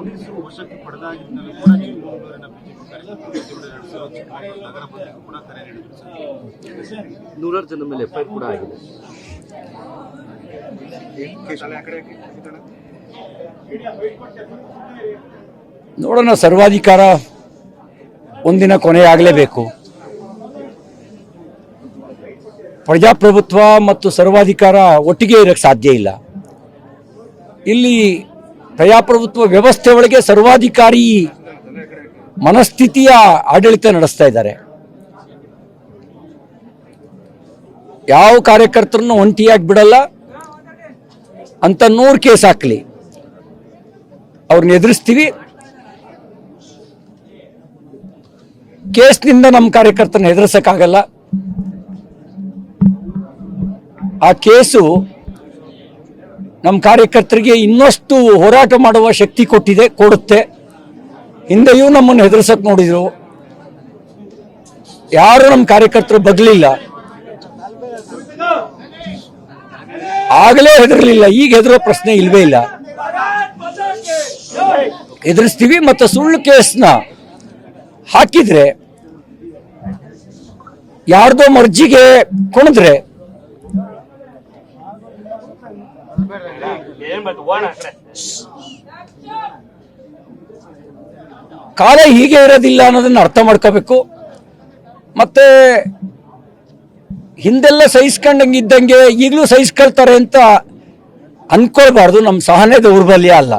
ಪೊಲೀಸರು ವಶಕ್ಕೆ ಪಡೆದಾಗಿದ್ದಲ್ಲಿ ಕೂಡ ಚಿಕ್ಕಮಗಳೂರಿನ ಬಿಜೆಪಿ ಕಾರ್ಯಕರ್ತರು ನಡೆಸಿರೋ ಚಿಕ್ಕಮಗಳೂರು ನಗರ ಬಂದಿಗೂ ಕೂಡ ಕರೆ ನೀಡಿದ್ರು ಸರ್. ನೂರಾರು ಜನ ಮೇಲೆ ಎಫ್ ಕೂಡ ಆಗಿದೆ. ನೋಡೋಣ ಸರ್ವಾಧಿಕಾರ ಒಂದಿನ ಕೊನೆಯಾಗಲೇಬೇಕು. ಪ್ರಜಾಪ್ರಭುತ್ವ ಮತ್ತು ಸರ್ವಾಧಿಕಾರ ಒಟ್ಟಿಗೆ ಇರಕ್ಕೆ ಸಾಧ್ಯ ಇಲ್ಲ. ಇಲ್ಲಿ ಪ್ರಜಾಪ್ರಭುತ್ವ ವ್ಯವಸ್ಥೆ ಒಳಗೆ ಸರ್ವಾಧಿಕಾರಿ ಮನಸ್ಥಿತಿಯ ಆಡಳಿತ ನಡೆಸ್ತಾ ಇದ್ದಾರೆ. ಯಾವ ಕಾರ್ಯಕರ್ತರನ್ನು ಒಂಟಿಯಾಗಿ ಬಿಡಲ್ಲ, ಅಂತ ನೂರು ಕೇಸ್ ಹಾಕಲಿ. ಅವ್ರನ್ನ ಎದುರಿಸ್ತೀವಿ. ಕೇಸ್ನಿಂದ ನಮ್ಮ ಕಾರ್ಯಕರ್ತರನ್ನ ಎದುರಿಸಕ್ಕಾಗಲ್ಲ. ಆ ಕೇಸು ನಮ್ಮ ಕಾರ್ಯಕರ್ತರಿಗೆ ಇನ್ನಷ್ಟು ಹೋರಾಟ ಮಾಡುವ ಶಕ್ತಿ ಕೊಟ್ಟಿದೆ, ಕೊಡುತ್ತೆ. ಹಿಂದೆಯೂ ನಮ್ಮನ್ನು ಹೆದರ್ಸಕ್ ನೋಡಿದರು. ಯಾರು ನಮ್ಮ ಕಾರ್ಯಕರ್ತರು ಬಗ್ಲಿಲ್ಲ. ಆಗಲೇ ಹೆದರ್ಲಿಲ್ಲ, ಈಗ ಹೆದರೋ ಪ್ರಶ್ನೆ ಇಲ್ವೇ ಇಲ್ಲ. ಎದುರಿಸ್ತೀವಿ ಮತ್ತು ಸುಳ್ಳು ಕೇಸ್ನ ಹಾಕಿದ್ರೆ, ಯಾರ್ದೋ ಮರ್ಜಿಗೆ ಕುಣಿದ್ರೆ ಕಾಲ ಹೀಗೆ ಇರೋದಿಲ್ಲ ಅನ್ನೋದನ್ನ ಅರ್ಥ ಮಾಡ್ಕೋಬೇಕು. ಮತ್ತೆ ಹಿಂದೆಲ್ಲ ಸಹಿಸ್ಕೊಂಡಂಗಿದ್ದಂಗೆ ಈಗಲೂ ಸಹಿಸ್ಕೊಳ್ತಾರೆ ಅಂತ ಅನ್ಕೊಳ್ಬಾರ್ದು. ನಮ್ಮ ಸಹನೆ ದೌರ್ಬಲ್ಯ ಅಲ್ಲ.